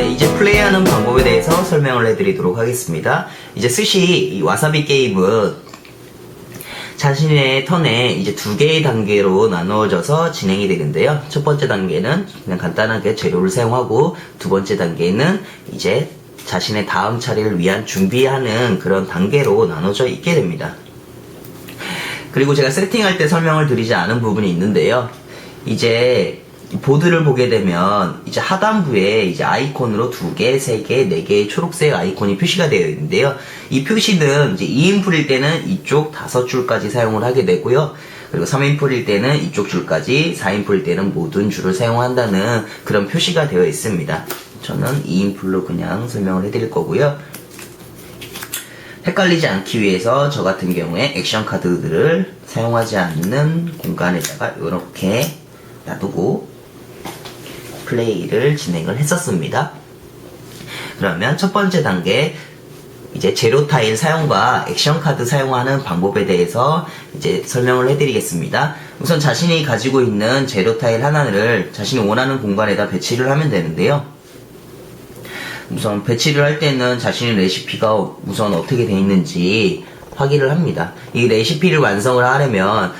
네, 이제 플레이하는 방법에 대해서 설명을 해드리도록 하겠습니다. 이제 스시 이 와사비 게임은 자신의 턴에 이제 두 개의 단계로 나누어져서 진행이 되는데요. 첫 번째 단계는 그냥 간단하게 재료를 사용하고 두 번째 단계는 이제 자신의 다음 차례를 위한 준비하는 그런 단계로 나눠져 있게 됩니다. 그리고 제가 세팅할 때 설명을 드리지 않은 부분이 있는데요. 이제 보드를 보게 되면 이제 하단부에 이제 아이콘으로 두 개, 세 개, 네 개의 초록색 아이콘이 표시가 되어 있는데요. 이 표시는 이제 2인풀일 때는 이쪽 다섯 줄까지 사용을 하게 되고요. 그리고 3인풀일 때는 이쪽 줄까지, 4인풀일 때는 모든 줄을 사용한다는 그런 표시가 되어 있습니다. 저는 2인풀로 그냥 설명을 해드릴 거고요. 헷갈리지 않기 위해서 저 같은 경우에 액션 카드들을 사용하지 않는 공간에다가 이렇게 놔두고 플레이를 진행을 했었습니다. 그러면 첫 번째 단계 이제 제로 타일 사용과 액션 카드 사용하는 방법에 대해서 이제 설명을 해드리겠습니다. 우선 자신이 가지고 있는 제로 타일 하나를 자신이 원하는 공간에다 배치를 하면 되는데요. 우선 배치를 할 때는 자신의 레시피가 우선 어떻게 되어 있는지 확인을 합니다. 이 레시피를 완성을 하려면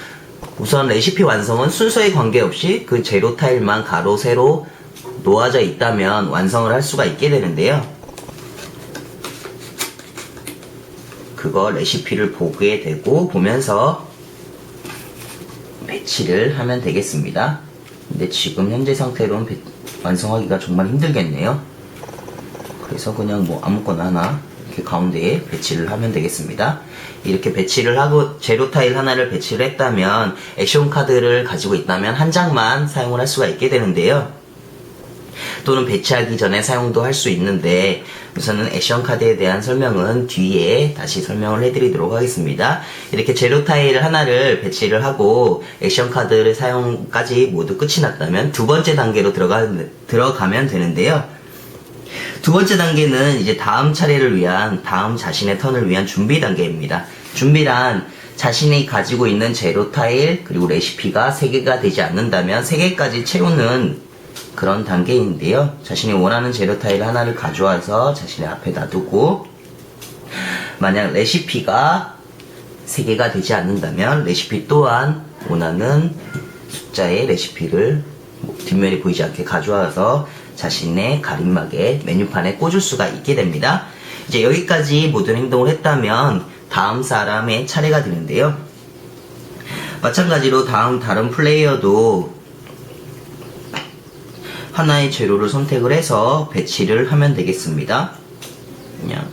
우선 레시피 완성은 순서에 관계없이 그 제로 타일만 가로 세로 놓아져 있다면 완성을 할 수가 있게 되는데요. 그거 레시피를 보게 되고 보면서 배치를 하면 되겠습니다. 근데 지금 현재 상태로는 배- 완성하기가 정말 힘들겠네요. 그래서 그냥 뭐 아무거나 하나 이렇게 가운데에 배치를 하면 되겠습니다. 이렇게 배치를 하고 제로 타일 하나를 배치를 했다면 액션 카드를 가지고 있다면 한 장만 사용을 할 수가 있게 되는데요. 또는 배치하기 전에 사용도 할 수 있는데 우선은 액션 카드에 대한 설명은 뒤에 다시 설명을 해드리도록 하겠습니다. 이렇게 제로 타일 하나를 배치를 하고 액션 카드를 사용까지 모두 끝이 났다면 두 번째 단계로 들어가, 들어가면 되는데요. 두 번째 단계는 이제 다음 차례를 위한 다음 자신의 턴을 위한 준비 단계입니다. 준비란 자신이 가지고 있는 제로 타일 그리고 레시피가 3개가 되지 않는다면 3개까지 채우는 그런 단계인데요. 자신이 원하는 제로 타일 하나를 가져와서 자신의 앞에 놔두고 만약 레시피가 3개가 되지 않는다면 레시피 또한 원하는 숫자의 레시피를 뭐 뒷면이 보이지 않게 가져와서 자신의 가림막에 메뉴판에 꽂을 수가 있게 됩니다. 이제 여기까지 모든 행동을 했다면 다음 사람의 차례가 되는데요. 마찬가지로 다음 다른 플레이어도 하나의 재료를 선택을 해서 배치를 하면 되겠습니다. 그냥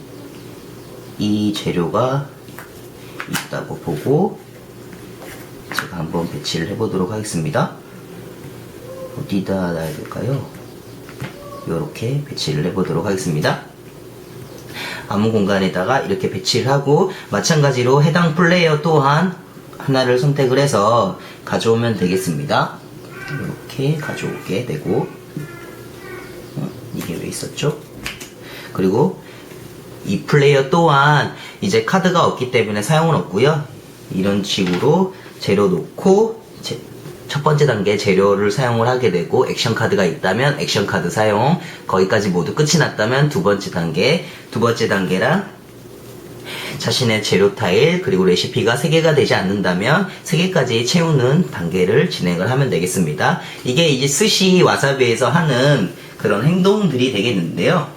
이 재료가 있다고 보고 제가 한번 배치를 해보도록 하겠습니다. 어디다 놔야 될까요? 이렇게 배치를 해보도록 하겠습니다. 아무 공간에다가 이렇게 배치를 하고 마찬가지로 해당 플레이어 또한 하나를 선택을 해서 가져오면 되겠습니다. 이렇게 가져오게 되고 있었죠? 그리고 이 플레이어 또한 이제 카드가 없기 때문에 사용은 없고요. 이런 식으로 재료 놓고 제- 첫 번째 단계 재료를 사용을 하게 되고 액션 카드가 있다면 액션 카드 사용 거기까지 모두 끝이 났다면 두 번째 단계 두 번째 단계랑 자신의 재료 타일 그리고 레시피가 3개가 되지 않는다면 3개까지 채우는 단계를 진행을 하면 되겠습니다. 이게 이제 스시 와사비에서 하는 그런 행동들이 되겠는데요.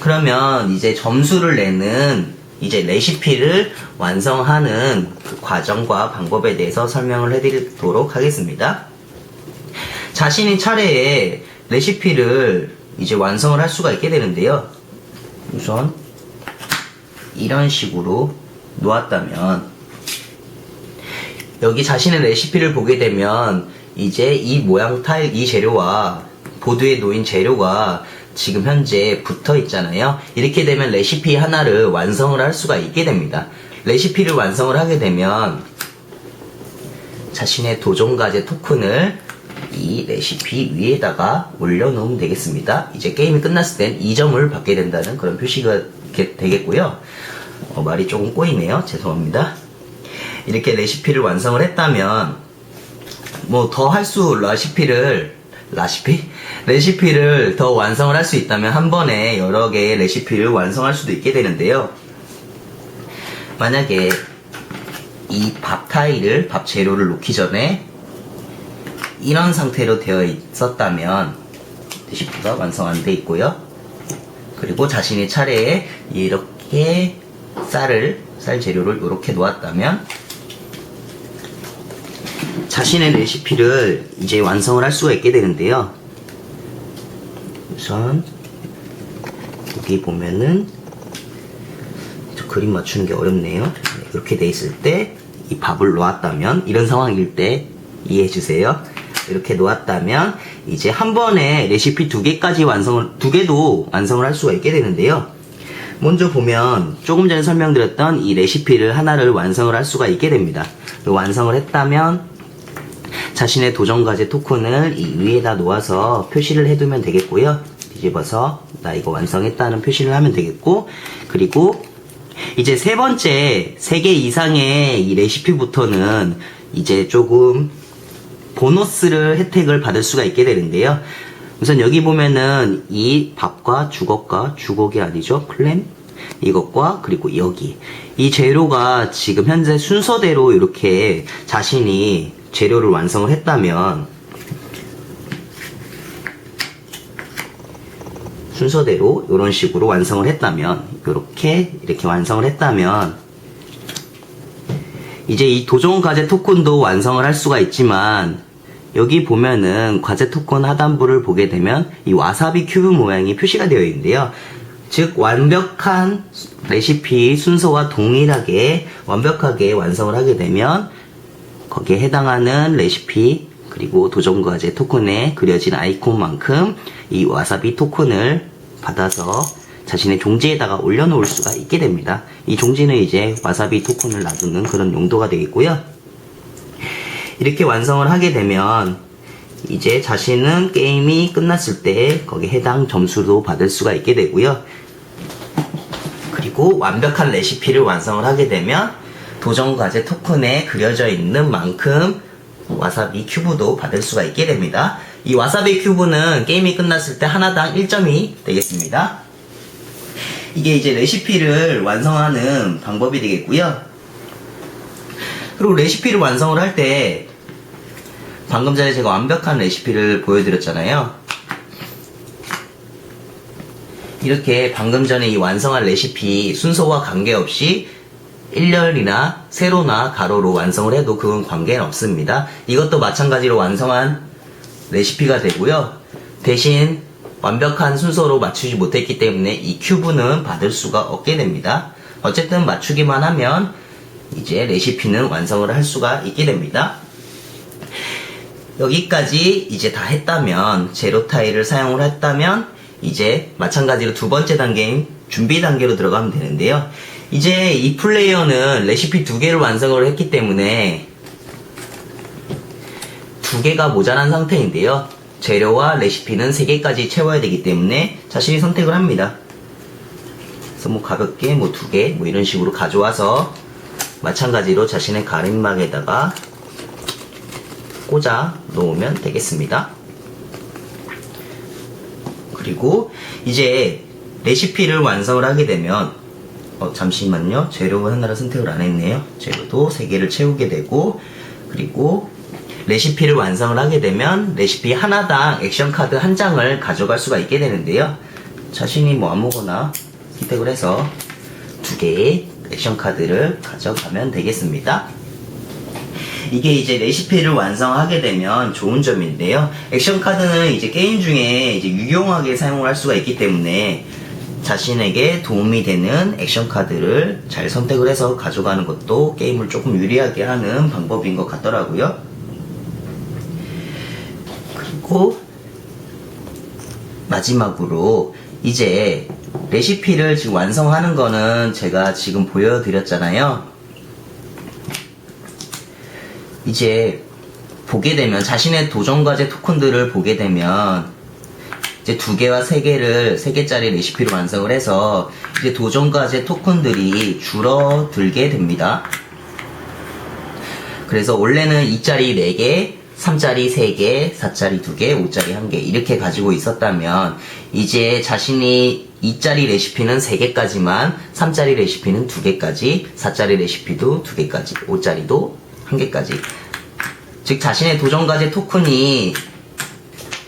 그러면 이제 점수를 내는 이제 레시피를 완성하는 그 과정과 방법에 대해서 설명을 해드리도록 하겠습니다. 자신의 차례에 레시피를 이제 완성을 할 수가 있게 되는데요. 우선 이런 식으로 놓았다면 여기 자신의 레시피를 보게 되면 이제 이 모양 타일 이 재료와 보드에 놓인 재료가 지금 현재 붙어 있잖아요. 이렇게 되면 레시피 하나를 완성을 할 수가 있게 됩니다. 레시피를 완성을 하게 되면 자신의 도전과제 토큰을 이 레시피 위에다가 올려놓으면 되겠습니다. 이제 게임이 끝났을 땐 2점을 받게 된다는 그런 표시가 게- 되겠고요. 어, 말이 조금 꼬이네요. 죄송합니다. 이렇게 레시피를 완성을 했다면 뭐 더 할 수 레시피를 라시피? 레시피를 더 완성을 할 수 있다면 한 번에 여러 개의 레시피를 완성할 수도 있게 되는데요. 만약에 이 밥 타일을, 밥 재료를 놓기 전에 이런 상태로 되어 있었다면 레시피가 완성 안 돼 있고요. 그리고 자신의 차례에 이렇게 쌀을, 쌀 재료를 이렇게 놓았다면 자신의 레시피를 이제 완성을 할 수가 있게 되는데요. 우선 여기 보면은 저 그림 맞추는 게 어렵네요. 네, 이렇게 돼 있을 때 이 밥을 놓았다면 이런 상황일 때 이해해 주세요. 이렇게 놓았다면 이제 한 번에 레시피 두 개까지 완성을 두 개도 완성을 할 수가 있게 되는데요. 먼저 보면 조금 전에 설명드렸던 이 레시피를 하나를 완성을 할 수가 있게 됩니다. 그 완성을 했다면 자신의 도전 과제 토큰을 이 위에다 놓아서 표시를 해두면 되겠고요. 뒤집어서 나 이거 완성했다는 표시를 하면 되겠고 그리고 이제 세 번째 세 개 이상의 이 레시피부터는 이제 조금 보너스를 혜택을 받을 수가 있게 되는데요. 우선 여기 보면은 이 밥과 주걱과 주걱이 아니죠? 클램 이것과 그리고 여기. 이 재료가 지금 현재 순서대로 이렇게 자신이 재료를 완성을 했다면 순서대로 이런 식으로 완성을 했다면 이렇게 이렇게 완성을 했다면 이제 이 도전 과제 토큰도 완성을 할 수가 있지만 여기 보면은 과제 토큰 하단부를 보게 되면 이 와사비 큐브 모양이 표시가 되어 있는데요. 즉 완벽한 레시피 순서와 동일하게 완벽하게 완성을 하게 되면 거기에 해당하는 레시피 그리고 도전 과제 토큰에 그려진 아이콘만큼 이 와사비 토큰을 받아서 자신의 종지에다가 올려놓을 수가 있게 됩니다. 이 종지는 이제 와사비 토큰을 놔두는 그런 용도가 되겠고요. 이렇게 완성을 하게 되면 이제 자신은 게임이 끝났을 때 거기에 해당 점수도 받을 수가 있게 되고요. 그리고 완벽한 레시피를 완성을 하게 되면 도전 과제 토큰에 그려져 있는 만큼 와사비 큐브도 받을 수가 있게 됩니다. 이 와사비 큐브는 게임이 끝났을 때 하나당 1점이 되겠습니다. 이게 이제 레시피를 완성하는 방법이 되겠고요. 그리고 레시피를 완성을 할 때 방금 전에 제가 완벽한 레시피를 보여드렸잖아요. 이렇게 방금 전에 이 완성한 레시피 순서와 관계없이 일렬이나 세로나 가로로 완성을 해도 그건 관계는 없습니다. 이것도 마찬가지로 완성한 레시피가 되고요. 대신 완벽한 순서로 맞추지 못했기 때문에 이 큐브는 받을 수가 없게 됩니다. 어쨌든 맞추기만 하면 이제 레시피는 완성을 할 수가 있게 됩니다. 여기까지 이제 다 했다면 제로 타일을 사용을 했다면 이제 마찬가지로 두 번째 단계인 준비 단계로 들어가면 되는데요. 이제 이 플레이어는 레시피 두 개를 완성을 했기 때문에 두 개가 모자란 상태인데요. 재료와 레시피는 세 개까지 채워야 되기 때문에 자신이 선택을 합니다. 그래서 뭐 가볍게 뭐 두 개 뭐 이런 식으로 가져와서 마찬가지로 자신의 가림막에다가 꽂아 놓으면 되겠습니다. 그리고 이제 레시피를 완성을 하게 되면 어, 잠시만요. 재료 하나를 선택을 안 했네요. 재료도 3개를 채우게 되고 그리고 레시피를 완성을 하게 되면 레시피 하나당 액션 카드 한 장을 가져갈 수가 있게 되는데요. 자신이 뭐 아무거나 선택을 해서 두 개의 액션 카드를 가져가면 되겠습니다. 이게 이제 레시피를 완성하게 되면 좋은 점인데요. 액션 카드는 이제 게임 중에 이제 유용하게 사용을 할 수가 있기 때문에 자신에게 도움이 되는 액션 카드를 잘 선택을 해서 가져가는 것도 게임을 조금 유리하게 하는 방법인 것 같더라고요. 그리고 마지막으로 이제 레시피를 지금 완성하는 거는 제가 지금 보여드렸잖아요. 이제 보게 되면 자신의 도전 과제 토큰들을 보게 되면 이제 두 개와 세 개를 세 개짜리 레시피로 완성을 해서 이제 도전 과제 토큰들이 줄어들게 됩니다. 그래서 원래는 2짜리 4개, 3짜리 3개, 4짜리 2개, 5짜리 1개 이렇게 가지고 있었다면 이제 자신이 2짜리 레시피는 3개까지만 3짜리 레시피는 2개까지 4짜리 레시피도 2개까지 5짜리도 1개까지 즉 자신의 도전 과제 토큰이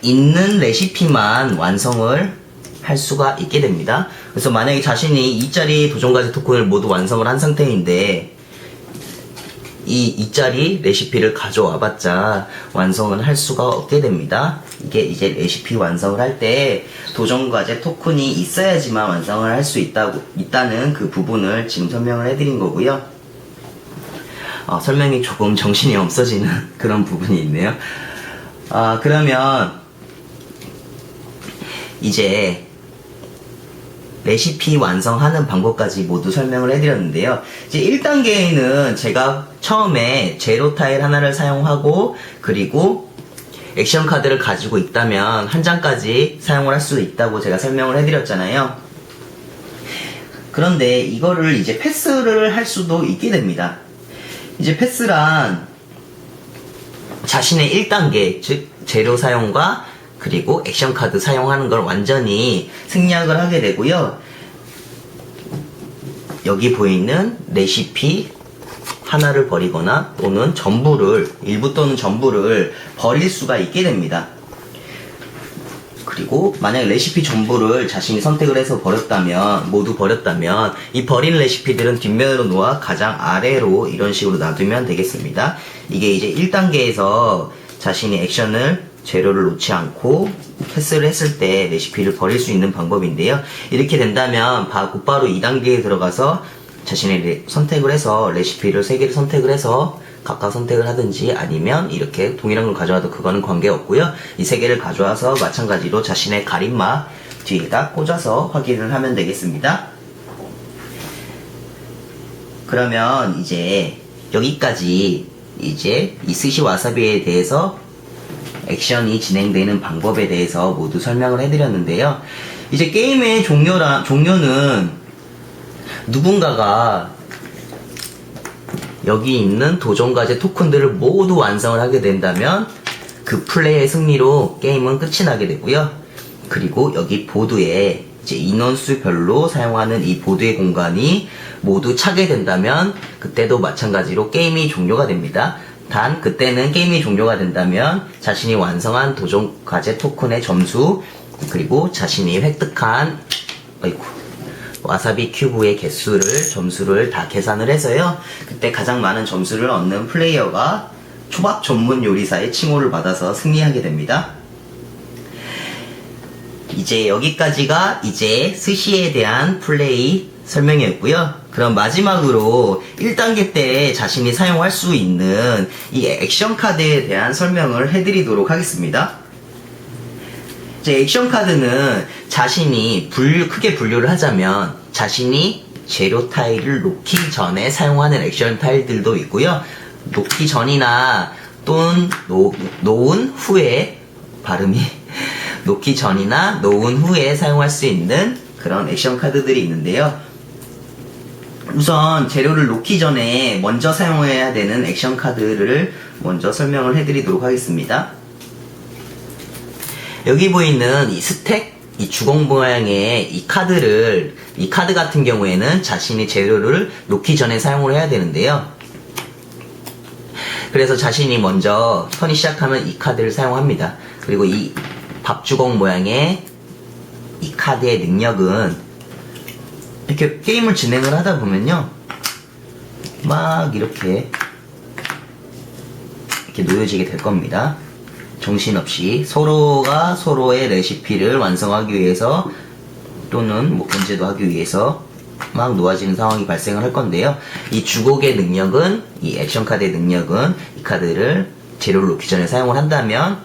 있는 레시피만 완성을 할 수가 있게 됩니다. 그래서 만약에 자신이 2짜리 도전 과제 토큰을 모두 완성을 한 상태인데 이 2짜리 레시피를 가져와 봤자 완성을 할 수가 없게 됩니다. 이게 이제 레시피 완성을 할 때 도전 과제 토큰이 있어야지만 완성을 할 수 있다고, 있다는 그 부분을 지금 설명을 해 드린 거고요. 어, 설명이 조금 정신이 없어지는 그런 부분이 있네요. 아, 그러면 이제 레시피 완성하는 방법까지 모두 설명을 해드렸는데요. 이제 1단계에는 제가 처음에 제로 타일 하나를 사용하고 그리고 액션 카드를 가지고 있다면 한 장까지 사용을 할 수 있다고 제가 설명을 해드렸잖아요. 그런데 이거를 이제 패스를 할 수도 있게 됩니다. 이제 패스란 자신의 1단계, 즉, 재료 사용과 그리고 액션 카드 사용하는 걸 완전히 생략을 하게 되고요. 여기 보이는 레시피 하나를 버리거나 또는 전부를, 일부 또는 전부를 버릴 수가 있게 됩니다. 그리고 만약 레시피 전부를 자신이 선택을 해서 버렸다면 모두 버렸다면 이 버린 레시피들은 뒷면으로 놓아 가장 아래로 이런 식으로 놔두면 되겠습니다. 이게 이제 1단계에서 자신이 액션을 재료를 놓지 않고 패스를 했을 때 레시피를 버릴 수 있는 방법인데요. 이렇게 된다면 바, 곧바로 2단계에 들어가서 자신의 레- 선택을 해서 레시피를 3개를 선택을 해서 각각 선택을 하든지 아니면 이렇게 동일한 걸 가져와도 그거는 관계없고요. 이 세 개를 가져와서 마찬가지로 자신의 가림막 뒤에다 꽂아서 확인을 하면 되겠습니다. 그러면 이제 여기까지 이제 이 스시 와사비에 대해서 액션이 진행되는 방법에 대해서 모두 설명을 해드렸는데요. 이제 게임의 종료라, 종료는 누군가가 여기 있는 도전과제 토큰들을 모두 완성을 하게 된다면 그 플레이의 승리로 게임은 끝이 나게 되고요. 그리고 여기 보드에 인원수별로 사용하는 이 보드의 공간이 모두 차게 된다면 그때도 마찬가지로 게임이 종료가 됩니다. 단 그때는 게임이 종료가 된다면 자신이 완성한 도전 과제 토큰의 점수 그리고 자신이 획득한 아이고 와사비 큐브의 개수를 점수를 다 계산을 해서요. 그때 가장 많은 점수를 얻는 플레이어가 초밥 전문 요리사의 칭호를 받아서 승리하게 됩니다. 이제 여기까지가 이제 스시에 대한 플레이 설명이었고요. 그럼 마지막으로 1단계 때 자신이 사용할 수 있는 이 액션 카드에 대한 설명을 해드리도록 하겠습니다. 이제 액션 카드는 자신이 분류, 크게 분류를 하자면 자신이 재료 타일을 놓기 전에 사용하는 액션 타일들도 있고요. 놓기 전이나 또는 놓, 놓은 후에 발음이 놓기 전이나 놓은 후에 사용할 수 있는 그런 액션 카드들이 있는데요. 우선 재료를 놓기 전에 먼저 사용해야 되는 액션 카드를 먼저 설명을 해드리도록 하겠습니다. 여기 보이는 이 스택, 이 주공 모양의 이 카드를, 이 카드 같은 경우에는 자신이 재료를 놓기 전에 사용을 해야 되는데요. 그래서 자신이 먼저 턴이 시작하면 이 카드를 사용합니다. 그리고 이 밥주걱 모양의 이 카드의 능력은 이렇게 게임을 진행을 하다 보면요. 막 이렇게 이렇게 놓여지게 될 겁니다. 정신없이 서로가 서로의 레시피를 완성하기 위해서 또는 뭐 언제도 하기 위해서 막 놓아지는 상황이 발생을 할 건데요. 이 주곡의 능력은 이 액션 카드의 능력은 이 카드를 재료를 놓기 전에 사용을 한다면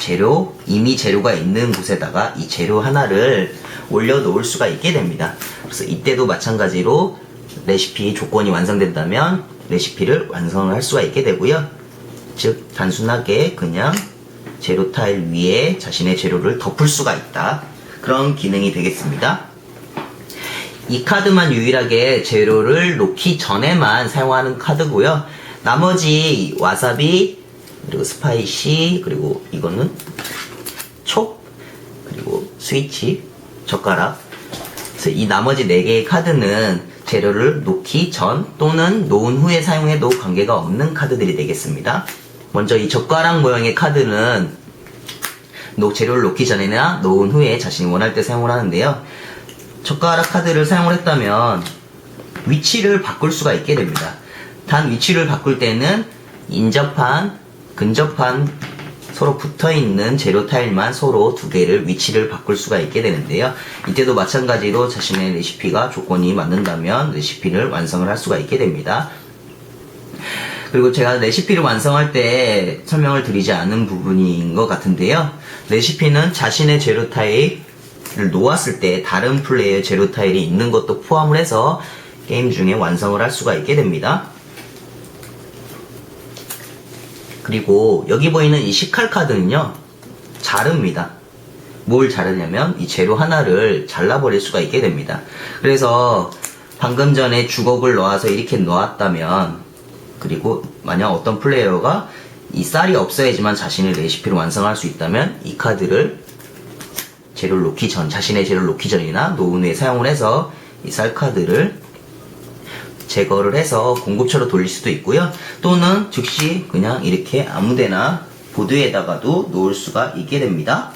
재료 이미 재료가 있는 곳에다가 이 재료 하나를 올려 놓을 수가 있게 됩니다. 그래서 이때도 마찬가지로 레시피 조건이 완성된다면 레시피를 완성을 할 수가 있게 되고요. 즉 단순하게 그냥 재료 타일 위에 자신의 재료를 덮을 수가 있다. 그런 기능이 되겠습니다. 이 카드만 유일하게 재료를 놓기 전에만 사용하는 카드고요. 나머지 와사비, 그리고 스파이시 그리고 이거는 촉 그리고 스위치 젓가락 그래서 이 나머지 4개의 카드는 재료를 놓기 전 또는 놓은 후에 사용해도 관계가 없는 카드들이 되겠습니다. 먼저 이 젓가락 모양의 카드는 놓- 재료를 놓기 전에나 놓은 후에 자신이 원할 때 사용을 하는데요. 젓가락 카드를 사용을 했다면 위치를 바꿀 수가 있게 됩니다. 단 위치를 바꿀 때는 인접한, 근접한 서로 붙어 있는 재료 타일만 서로 두 개를 위치를 바꿀 수가 있게 되는데요. 이때도 마찬가지로 자신의 레시피가 조건이 맞는다면 레시피를 완성을 할 수가 있게 됩니다. 그리고 제가 레시피를 완성할 때 설명을 드리지 않은 부분인 것 같은데요. 레시피는 자신의 재료 타일을 놓았을 때 다른 플레이어의 재료 타일이 있는 것도 포함을 해서 게임 중에 완성을 할 수가 있게 됩니다. 그리고 여기 보이는 이 시칼 카드는요, 자릅니다. 뭘 자르냐면 이 재료 하나를 잘라버릴 수가 있게 됩니다. 그래서 방금 전에 주걱을 놓아서 이렇게 놓았다면 그리고 만약 어떤 플레이어가 이 쌀이 없어야지만 자신의 레시피를 완성할 수 있다면 이 카드를 재료를 놓기 전, 자신의 재료를 놓기 전이나 놓은 후에 사용을 해서 이 쌀 카드를 제거를 해서 공급처로 돌릴 수도 있고요. 또는 즉시 그냥 이렇게 아무데나 보드에다가도 놓을 수가 있게 됩니다.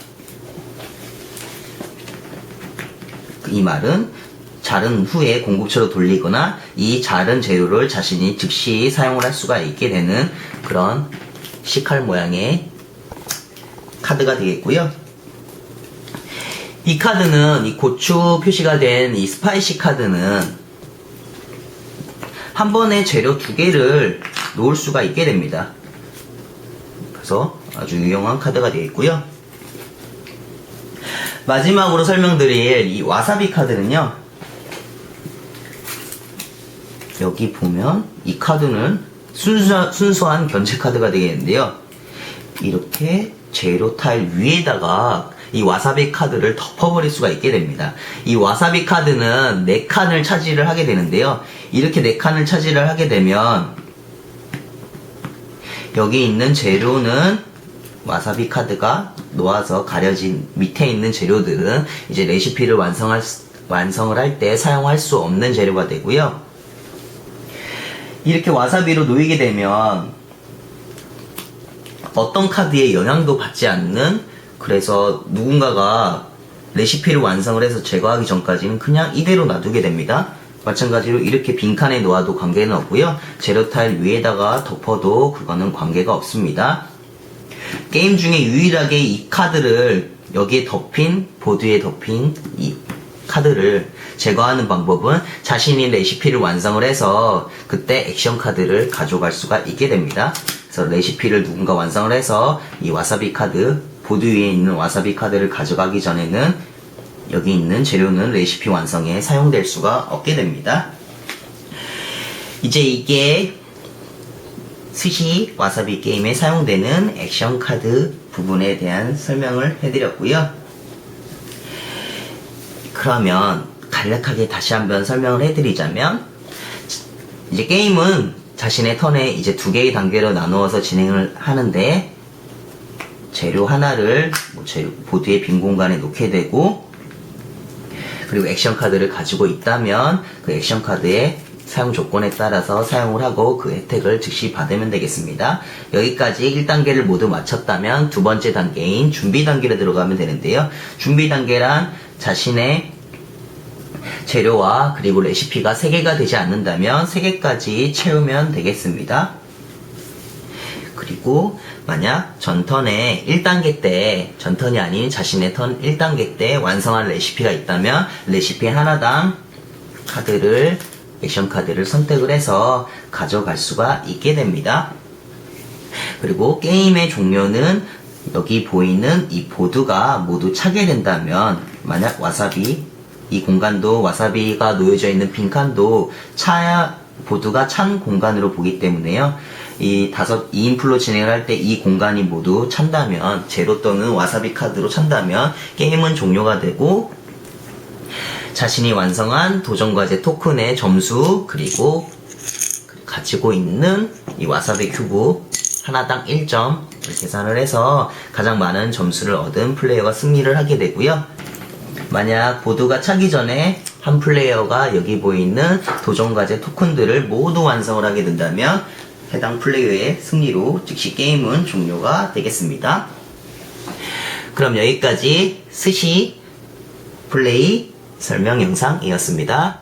이 말은 자른 후에 공급처로 돌리거나 이 자른 재료를 자신이 즉시 사용을 할 수가 있게 되는 그런 시칼 모양의 카드가 되겠고요. 이 카드는 이 고추 표시가 된 이 스파이시 카드는 한 번에 재료 두 개를 놓을 수가 있게 됩니다. 그래서 아주 유용한 카드가 되겠고요. 마지막으로 설명드릴 이 와사비 카드는요. 여기 보면 이 카드는 순수, 순수한 견체 카드가 되겠는데요. 이렇게 재료 타일 위에다가 이 와사비 카드를 덮어버릴 수가 있게 됩니다. 이 와사비 카드는 4칸을 차지를 하게 되는데요. 이렇게 4칸을 차지를 하게 되면 여기 있는 재료는 와사비 카드가 놓아서 가려진 밑에 있는 재료들은 이제 레시피를 완성할, 수- 완성을 할 때 사용할 수 없는 재료가 되고요. 이렇게 와사비로 놓이게 되면 어떤 카드에 영향도 받지 않는 그래서 누군가가 레시피를 완성을 해서 제거하기 전까지는 그냥 이대로 놔두게 됩니다. 마찬가지로 이렇게 빈칸에 놓아도 관계는 없고요. 재료 타일 위에다가 덮어도 그거는 관계가 없습니다. 게임 중에 유일하게 이 카드를 여기에 덮인 보드에 덮인 이 카드를 제거하는 방법은 자신이 레시피를 완성을 해서 그때 액션 카드를 가져갈 수가 있게 됩니다. 그래서 레시피를 누군가 완성을 해서 이 와사비 카드 보드 위에 있는 와사비 카드를 가져가기 전에는 여기 있는 재료는 레시피 완성에 사용될 수가 없게 됩니다. 이제 이게 스시 와사비 게임에 사용되는 액션 카드 부분에 대한 설명을 해드렸고요. 그러면 간략하게 다시 한번 설명을 해드리자면 이제 게임은 자신의 턴에 이제 두 개의 단계로 나누어서 진행을 하는데 재료 하나를 뭐 재료 보드의 빈 공간에 놓게 되고 그리고 액션 카드를 가지고 있다면 그 액션 카드의 사용 조건에 따라서 사용을 하고 그 혜택을 즉시 받으면 되겠습니다. 여기까지 1단계를 모두 마쳤다면 두 번째 단계인 준비 단계로 들어가면 되는데요. 준비 단계란 자신의 재료와 그리고 레시피가 3개가 되지 않는다면 3개까지 채우면 되겠습니다. 그리고 만약 전턴에 1단계 때 전턴이 아닌 자신의 턴 1단계 때 완성한 레시피가 있다면 레시피 하나당 카드를 액션 카드를 선택을 해서 가져갈 수가 있게 됩니다. 그리고 게임의 종료는 여기 보이는 이 보드가 모두 차게 된다면 만약 와사비 이 공간도 와사비가 놓여져 있는 빈칸도 차야 보드가 찬 공간으로 보기 때문에요. 이 다섯 2인풀로 진행을 할 때 이 공간이 모두 찬다면 제로 또는 와사비 카드로 찬다면 게임은 종료가 되고 자신이 완성한 도전과제 토큰의 점수 그리고 가지고 있는 이 와사비 큐브 하나당 1점 계산을 해서 가장 많은 점수를 얻은 플레이어가 승리를 하게 되고요. 만약 보드가 차기 전에 한 플레이어가 여기 보이는 도전과제 토큰들을 모두 완성을 하게 된다면 해당 플레이어의 승리로 즉시 게임은 종료가 되겠습니다. 그럼 여기까지 스시 플레이 설명 영상이었습니다.